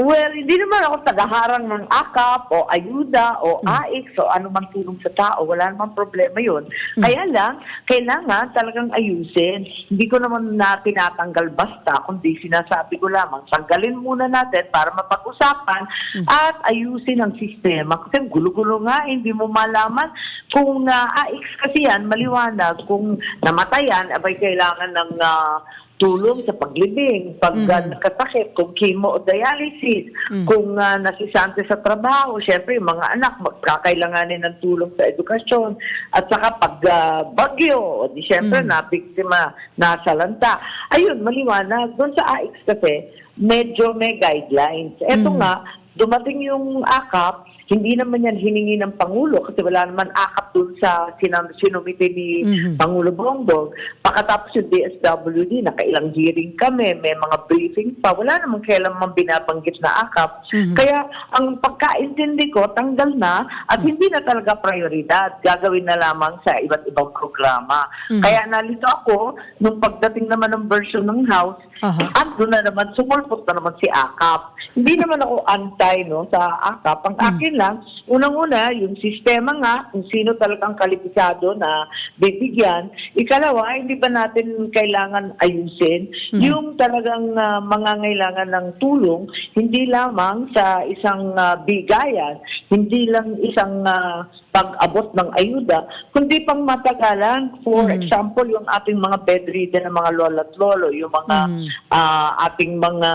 Well, hindi naman ako tagaharang ng AKAP o ayuda o Hmm. AIX o man tulong sa tao. Wala namang problema yun. Hmm. Kaya lang, kailangan talagang ayusin. Hindi ko naman na tinatanggal basta, kundi sinasabi ko lamang, tanggalin muna natin para mapag-usapan Hmm. at ayusin ang sistema. Kasi gulo-gulo nga, hindi mo malaman kung ah, AIX kasi yan, maliwanag. Kung namatayan, abay kailangan ng ah, tulong sa paglibing, pag Mhm. uh, nakasakit, kung chemo o dialysis, Mhm. kung uh, nasisante sa trabaho, syempre yung mga anak magkakailanganin ng tulong sa edukasyon, at saka pag uh, bagyo, o di syempre Mhm. na biktima, nasalanta. Ayun, maliwanag. Doon sa AX kasi, medyo may guidelines. Eto Mhm. nga, dumating yung AKAP, hindi naman yan hiningi ng Pangulo kasi wala naman AKAP dun sa sinam- sinumite ni Mhm. Pangulo Bongbong. Pakatapos yung DSWD, nakailang hearing kami, may mga briefing pa. Wala namang kailanman binabanggit na AKAP. Mhm. Kaya ang pagkaintindi ko, tanggal na at hindi na talaga prioridad. Gagawin na lamang sa iba't ibang programa. Mhm. Kaya nalito ako, nung pagdating naman ng version ng House, Aha. ando na naman, sumulpot na naman si AKAP. Hindi naman ako anti no, sa AKAP. Ang akin lang, unang-una, yung sistema nga, kung sino talagang kalibisado na bibigyan. Ikalawa, hindi ba natin kailangan ayusin Mhm. yung talagang uh, mangangailangan ng tulong, hindi lamang sa isang ah, bigayan, hindi lang isang ah, pag-abot ng ayuda, kundi pang matagalan. For Mhm. example, yung ating mga bedridden na mga lola at lolo, yung mga Mhm. ah, ating mga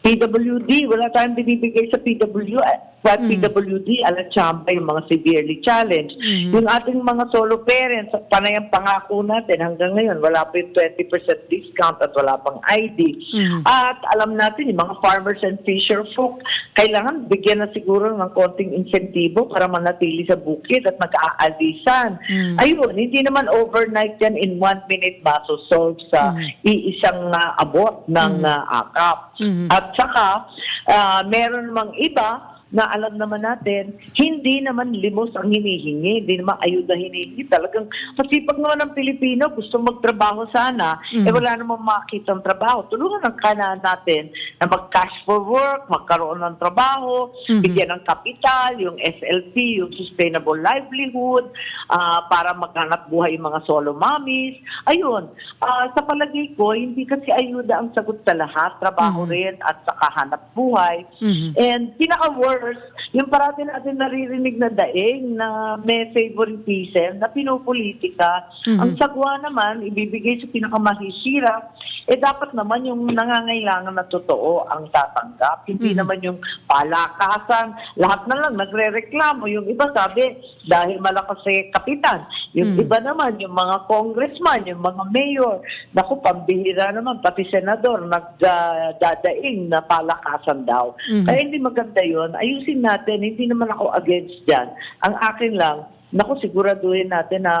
PWD, wala tayong binibigay sa PW, sa Mm. PWD, ala chamba yung mga severely challenged. Mhm. Yung ating mga solo parents, panay ang pangako natin hanggang ngayon, wala pa yung 20% discount at wala pang ID. Mhm. At alam natin, yung mga farmers and fisher folk, kailangan bigyan na siguro ng konting insentibo para manatili sa bukid at mag-aalisan. Mm. Ayun, hindi naman overnight yan in one minute masosolve sa Mhm. iisang ah, abot ng Mhm. ah, akap. Mhm. At saka, ah, meron namang iba na alam naman natin, hindi naman limos ang hinihingi, hindi naman ayuda hinihingi. Talagang masipag naman ng Pilipino, gusto magtrabaho sana, Mhm. eh wala namang makita ang trabaho. Tulungan ang kanan natin na mag-cash for work, magkaroon ng trabaho, Mhm. bigyan ng kapital, yung SLP, yung Sustainable Livelihood, ah, para maghanap buhay yung mga solo mommies. Ayun, ah, sa palagay ko, hindi kasi ayuda ang sagot sa lahat, trabaho Mhm. rin at saka hanap buhay. Mhm. And pinaka-worst, yung parati natin naririnig na daing na may favoritism, na pinopolitika. Mhm. Ang sagwa naman, ibibigay sa pinakamahisira, eh dapat naman yung nangangailangan na totoo ang tatanggap. Hindi Mhm. naman yung palakasan. Lahat na lang nagre-reklamo. Yung iba sabi, dahil malakas si kapitan. Yung Mhm. iba naman, yung mga congressman, yung mga mayor. Naku, pambihira naman, pati senador, nagdadaing na palakasan daw. Mhm. Kaya hindi maganda yon Ayusin natin, hindi naman ako against dyan. Ang akin lang, naku, siguraduhin natin na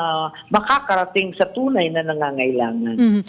makakarating sa tunay na nangangailangan. Mhm.